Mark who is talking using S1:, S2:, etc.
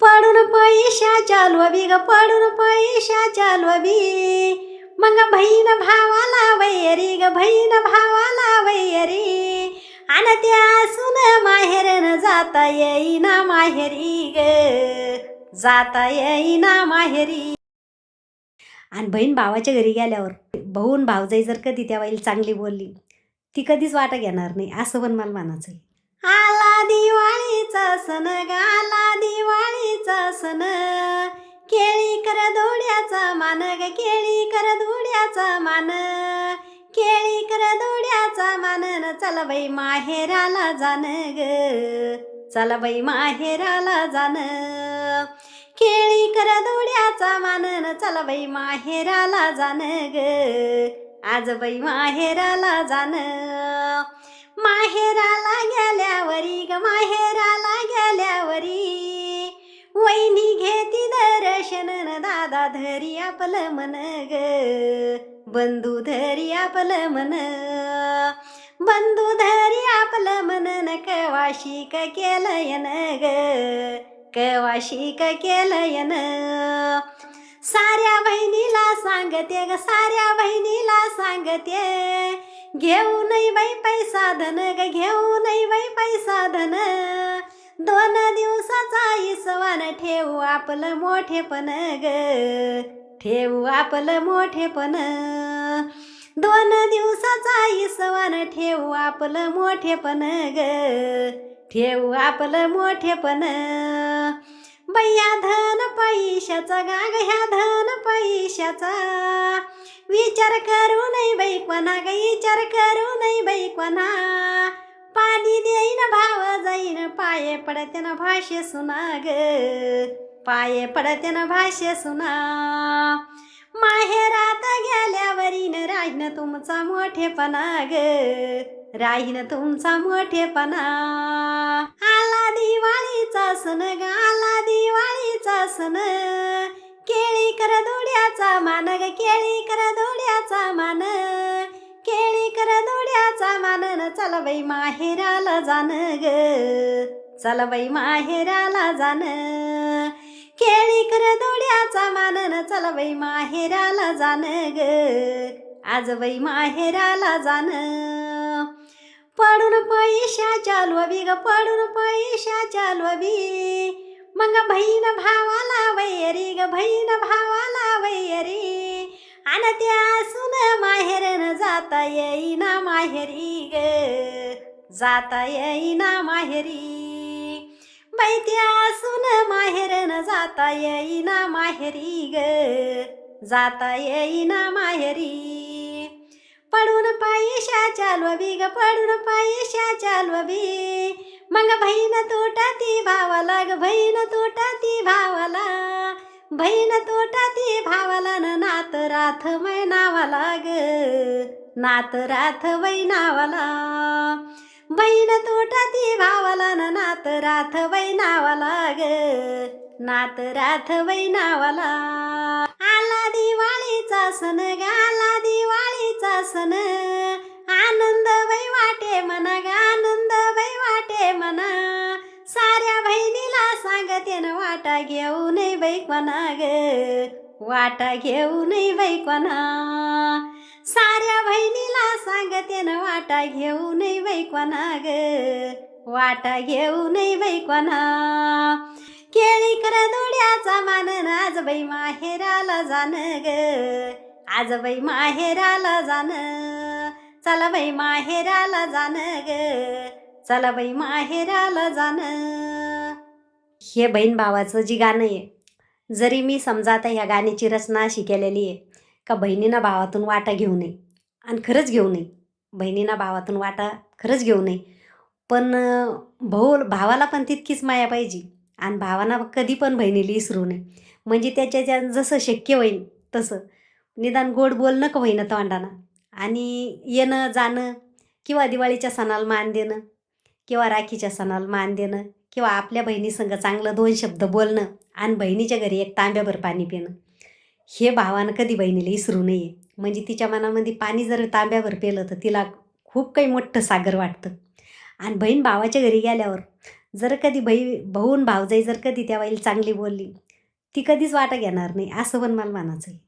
S1: पडून पैशा चालू ग पडून पैशा चालू बी मग बहीण भावाला वैरी ग बहीण भावाला वैरी. आणि त्या असून माहेरन जाता येईना माहेरी ग जाता येईना माहेरी. आणि बहीण भावाच्या घरी गेल्यावर भाऊन भावजाई जर कधी त्या बाईल चांगली बोलली ती कधीच वाटा घेणार नाही असं पण मला मानाचं आला दिवाळीचा सण गा चल बाई माहेराला जाण ग. चला बाई माहेराला जाण. केळी कर दोड्याचा मानन. चला बाई माहेराला जाण ग. आज बाई माहेराला जाण. माहेराला गेल्यावरी ग माहेराला गेल्यावरी. वहिनी घेती दर्शन दादा धरी आपलं मन ग. बंधू धरी आपलं मन. बंधू धरी आपलं मन न कवाशी क केलयन ग? कवाशी क केलयन? साऱ्या बहिणीला सांगते ग साऱ्या बहिणीला सांगते. घेऊ नाही बाई पैसा धन ग घेऊ नाही बाई पैसा धन. दोन दिवसाचा इसवान ठेवू आपलं मोठेपण ग. ठेवू आपलं मोठेपण. दोन दिवसाचा इसवान ठेवू आपलं मोठेपण ग. ठेवू आपलं मोठेपण बया धन पैशाचा गाग ह्या धन पैशाचा. विचार करू नाही बाई कोणा ग विचार करू नाही बाई कोणा. पाणी देईन भाव जाईन पाये पडते ना भाष्य सुना ग. पाये पडते ना भाष्य सुना. राहीन तुमचा मोठेपणा ग. राहीन तुमचा मोठेपणा. आला दिवाळीचा सण ग आला दिवाळीचा सण. केळी कर दोड्याचा मान ग केळी कर दोड्याचा मान. केळी कर दोड्याचा मान न चल बाई माहेराला जाण ग. चल बाई माहेराला जाण. केळी कर दोड्याचा मान न चल बाई माहेराला जाण ग. आज बाई माहेराला जाण. पडून पैशा चालू बी ग पडून पैशा चालू बी मग बहीण भावाला वैरी ग बहीण भावाला वैरी. आणि त्या असून माहेरन जाता येईना माहेरी ग. जाता येईना माहेरी. बाई त्यासून माहेरन जाता येईना माहेरी ग. जाता येईना माहेरी. पडून पैशा चालू बी ग पडून पैशा चालू बी. मग बहीण तोटा ती भावाला ग बहीण तोटा ती भावाला. बहीण तोटाती भावाला न नात राथ मै नावाला ग नात राथ वै नावाला बहीण तोटाती भावाला न नात राथ वै नावाला ग नात राथ वै नावाला आला दिवाळीचा सण गाला दिवाळी दिवाळीचा सण आनंद वै वाटे मना ग आनंद वै वाटे मना साऱ्या बहिणीला सांगते न वाटा घेऊ नये बाई कोणा ग वाटा घेऊ नये बाई कोणा साऱ्या बहिणीला सांगते न वाटा घेऊ नये बाई कोणा ग वाटा घेऊ नये बाई कोणा केळी कर दोड्याचा मान आज बाई माहेराला जाण ग आज बाई माहेराला जाण. चला बाई माहेराला जाण ग. चला बाई माहेराला जाण. हे बहीण भावाचं जी गाणं आहे जरी मी समजा आता ह्या गाण्याची रचना अशी केलेली आहे का बहिणीनं भावातून वाटा घेऊ नये आणि खरंच घेऊ नये. बहिणीनं भावातून वाटा खरंच घेऊ नये. पण भाऊ भावाला पण तितकीच माया पाहिजे आणि भावांना कधी पण बहिणीला विसरू नये. म्हणजे त्याच्या जसं शक्य होईल तसं. निदान गोड बोलणं का होईना तोंडानं. आणि येणं जाणं किंवा दिवाळीच्या सणाला मान देणं किंवा राखीच्या सणाला मान देणं किंवा आपल्या बहिणीसंग चांगलं दोन शब्द बोलणं आणि बहिणीच्या घरी एक तांब्याभर पाणी पिणं हे भावानं कधी बहिणीला इसरू नये. म्हणजे तिच्या मनामध्ये पाणी जर तांब्याभर पेलं तर तिला खूप काही मोठं सागर वाटतं. आणि बहीण भावाच्या घरी गेल्यावर जर कधी बही भाऊन भावजाई जर कधी त्या बाईला चांगली बोलली ती कधीच वाटा घेणार नाही असं पण मला मानाचं आहे